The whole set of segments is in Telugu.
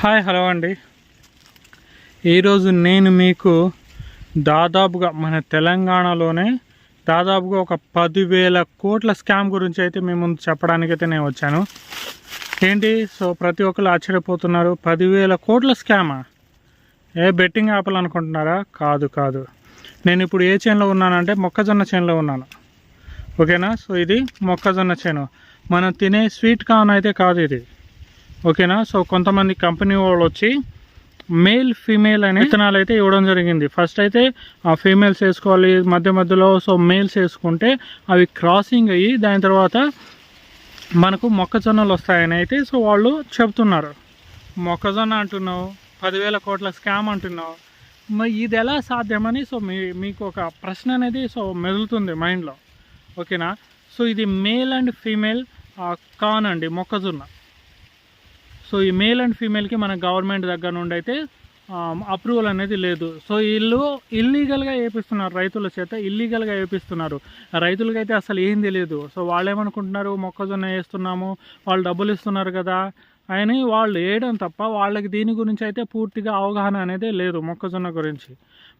హాయ్ హలో అండి. ఈరోజు నేను మీకు దాదాపుగా మన తెలంగాణలోనే దాదాపుగా ఒక పదివేల కోట్ల స్కామ్ గురించి అయితే మీ ముందు చెప్పడానికి అయితే నేను వచ్చాను. ఏంటి? సో ప్రతి ఒక్కరు ఆశ్చర్యపోతున్నారు. పదివేల కోట్ల స్కామా? ఏ బెట్టింగ్ ఆపాలనుకుంటున్నారా కాదు కాదు. నేను ఇప్పుడు ఏ చేనులో ఉన్నానంటే మొక్కజొన్న చేనులో ఉన్నాను. ఓకేనా? సో ఇది మొక్కజొన్న చేను మనం తినే స్వీట్ కార్న్ అయితే కాదు ఇది. ఓకేనా? సో కొంతమంది కంపెనీ వాళ్ళు వచ్చి మేల్ ఫీమేల్ అనే విత్తనాలు అయితే ఇవ్వడం జరిగింది. ఫస్ట్ అయితే ఆ ఫీమేల్స్ వేసుకోవాలి మధ్య మధ్యలో సో మేల్స్ వేసుకుంటే అవి క్రాసింగ్ అయ్యి దాని తర్వాత మనకు మొక్కజొన్నలు వస్తాయని అయితే సో వాళ్ళు చెప్తున్నారు మొక్కజొన్న అంటున్నావు పదివేల కోట్ల స్కామ్ అంటున్నావు. మరి ఇది ఎలా సాధ్యమని సో మీ మీకు ఒక ప్రశ్న అనేది సో మెదులుతుంది మైండ్లో. ఓకేనా? సో ఇది మేల్ అండ్ ఫీమేల్ కాన్ అండి మొక్కజొన్న. సో ఈ మేల్ అండ్ ఫీమేల్కి మన గవర్నమెంట్ దగ్గర నుండి అయితే అప్రూవల్ అనేది లేదు. సో వీళ్ళు ఇల్లీగల్గా వేపిస్తున్నారు రైతుల చేత ఇల్లీగల్గా వేపిస్తున్నారు రైతులకి అయితే అసలు ఏం తెలియదు సో వాళ్ళు ఏమనుకుంటున్నారు మొక్కజొన్న వేస్తున్నాము వాళ్ళు డబ్బులు ఇస్తున్నారు కదా అని వాళ్ళు వేయడం తప్ప వాళ్ళకి దీని గురించి అయితే పూర్తిగా అవగాహన అనేది లేదు మొక్కజొన్న గురించి.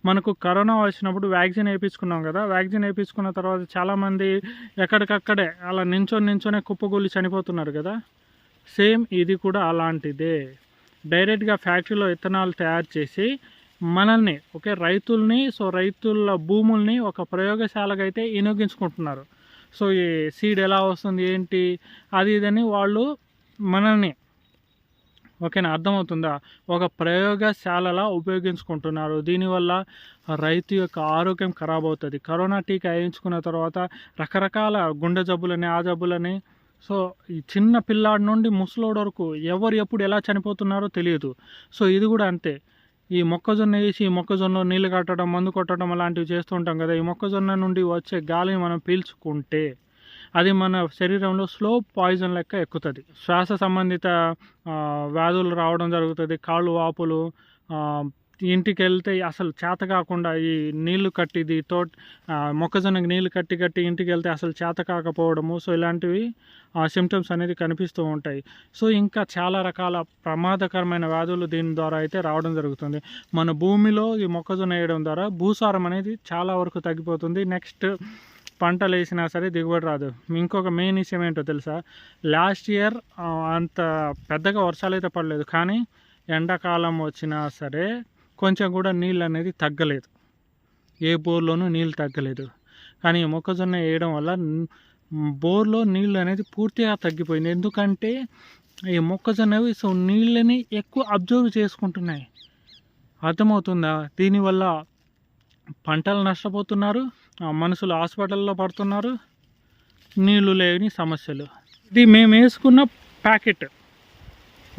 మనకు కరోనా వచ్చినప్పుడు వ్యాక్సిన్ వేయించుకున్నాం కదా వ్యాక్సిన్ వేయించుకున్న తర్వాత చాలామంది ఎక్కడికక్కడే అలా నించొని నించొనే కుప్పగూలి చనిపోతున్నారు కదా. సేమ్ ఇది కూడా అలాంటిదే. డైరెక్ట్గా ఫ్యాక్టరీలో విత్తనాలు తయారు చేసి మనల్ని ఓకే రైతుల్ని సో రైతుల భూముల్ని ఒక ప్రయోగశాలకు అయితే వినియోగించుకుంటున్నారు. సో ఈ సీడ్ ఎలా వస్తుంది ఏంటి అది ఇదని వాళ్ళు మనల్ని ఓకేనా అర్థమవుతుందా? ఒక ప్రయోగశాలలా ఉపయోగించుకుంటున్నారు. దీనివల్ల రైతు యొక్క ఆరోగ్యం ఖరాబ్ అవుతుంది. కరోనా టీకా వేయించుకున్న తర్వాత రకరకాల గుండె జబ్బులని ఆ జబ్బులని సో ఈ చిన్న పిల్లాడి నుండి ముసలోడు వరకు ఎవరు ఎప్పుడు ఎలా చనిపోతున్నారో తెలియదు. సో ఇది కూడా అంతే. ఈ మొక్కజొన్న వేసి ఈ మొక్కజొన్న నీళ్ళు కట్టడం మందు కొట్టడం అలాంటివి చేస్తూ ఉంటాం కదా. ఈ మొక్కజొన్న నుండి వచ్చే గాలిని మనం పీల్చుకుంటే అది మన శరీరంలో స్లో పాయిజన్ లెక్క ఎక్కుతుంది. శ్వాస సంబంధిత వ్యాధులు రావడం జరుగుతుంది. కాళ్ళు వాపులు ఇంటికి వెళ్తే అసలు చేత కాకుండా ఈ నీళ్ళు కట్టిది తోట మొక్కజొన్నకి నీళ్ళు కట్టి కట్టి ఇంటికి వెళ్తే అసలు చేత కాకపోవడము. సో ఇలాంటివి ఆ సిమ్టమ్స్ అనేది కనిపిస్తూ ఉంటాయి. సో ఇంకా చాలా రకాల ప్రమాదకరమైన వ్యాధులు దీని ద్వారా అయితే రావడం జరుగుతుంది. మన భూమిలో ఈ మొక్కజొన్న వేయడం ద్వారా భూసారం అనేది చాలా వరకు తగ్గిపోతుంది. నెక్స్ట్ పంటలు వేసినా సరే దిగుబడి రాదు. ఇంకొక మెయిన్ విషయం ఏంటో తెలుసా? లాస్ట్ ఇయర్ అంత పెద్దగా వర్షాలు అయితే పడలేదు. కానీ ఎండాకాలం వచ్చినా సరే కొంచెం కూడా నీళ్ళు అనేది తగ్గలేదు. ఏ బోర్లోనూ నీళ్ళు తగ్గలేదు. కానీ మొక్కజొన్న వేయడం వల్ల బోర్లో నీళ్ళు అనేది పూర్తిగా తగ్గిపోయింది. ఎందుకంటే ఈ మొక్కజొన్నవి సో నీళ్ళని ఎక్కువ అబ్జర్వ్ చేసుకుంటున్నాయి. అర్థమవుతుందా? దీనివల్ల పంటలు నష్టపోతున్నారు మనుషులు హాస్పిటల్లో పడుతున్నారు నీళ్ళు లేని సమస్యలు. ఇది మేము వేసుకున్న ప్యాకెట్.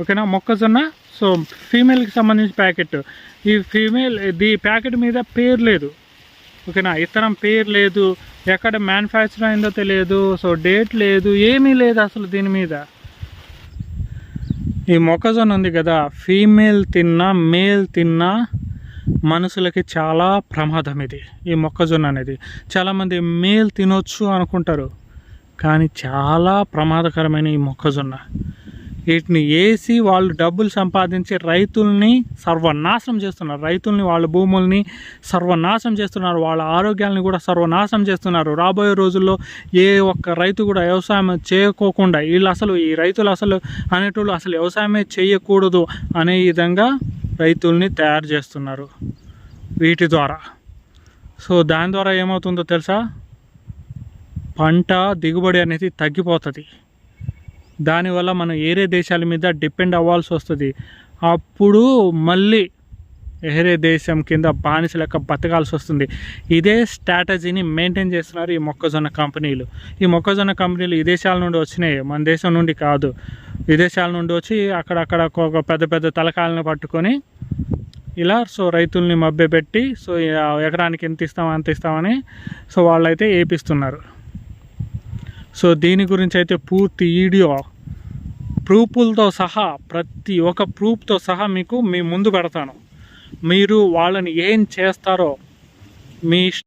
ఓకేనా? మొక్కజొన్న సో ఫీమేల్కి సంబంధించిన ప్యాకెట్. ఈ ఫీమేల్ ది ప్యాకెట్ మీద పేరు లేదు. ఓకేనా? ఇతరం పేరు లేదు. ఎక్కడ మ్యానుఫ్యాక్చర్ అయిందో తెలియదు. సో డేట్ లేదు. ఏమీ లేదు అసలు దీని మీద. ఈ మొక్కజొన్న ఉంది కదా. ఫీమేల్ తిన్నా మేల్ తిన్నా మనుషులకి చాలా ప్రమాదం ఇది. ఈ మొక్కజొన్న అనేది. చాలామంది మేల్ తినొచ్చు అనుకుంటారు. కానీ చాలా ప్రమాదకరమైన ఈ మొక్కజొన్న. వీటిని వేసి వాళ్ళు డబ్బులు సంపాదించి రైతుల్ని సర్వనాశనం చేస్తున్నారు. రైతుల్ని వాళ్ళ భూముల్ని సర్వనాశనం చేస్తున్నారు. వాళ్ళ ఆరోగ్యాలని కూడా సర్వనాశనం చేస్తున్నారు. రాబోయే రోజుల్లో ఏ ఒక్క రైతు కూడా వ్యవసాయం చేయకోకుండా వీళ్ళు అసలు ఈ రైతులు అసలు అనేటోళ్ళు అసలు వ్యవసాయమే చేయకూడదు అనే విధంగా రైతుల్ని తయారు చేస్తున్నారు వీటి ద్వారా. సో దాని ద్వారా ఏమవుతుందో తెలుసా? పంట దిగుబడి అనేది తగ్గిపోతుంది. దానివల్ల మనం ఏరే దేశాల మీద డిపెండ్ అవ్వాల్సి వస్తుంది. అప్పుడు మళ్ళీ వేరే దేశం కింద బానిస లెక్క బతకాల్సి వస్తుంది. ఇదే స్ట్రాటజీని మెయింటైన్ చేస్తున్నారు ఈ మొక్కజొన్న కంపెనీలు. ఈ మొక్కజొన్న కంపెనీలు ఈ దేశాల నుండి వచ్చినాయి. మన దేశం నుండి కాదు. విదేశాల నుండి వచ్చి అక్కడక్కడ ఒక పెద్ద పెద్ద తలకాయలను పట్టుకొని ఇలా సో రైతుల్ని మభ్యపెట్టి సో ఎకరానికి ఎంత ఇస్తాం అంత ఇస్తామని సో వాళ్ళైతే వేపిస్తున్నారు సో దీని గురించి అయితే పూర్తి వీడియో ప్రూఫ్లతో సహా ప్రతి ఒక్క ప్రూఫ్తో సహా మీకు మీ ముందు పెడతాను. మీరు వాళ్ళని ఏం చేస్తారో మీ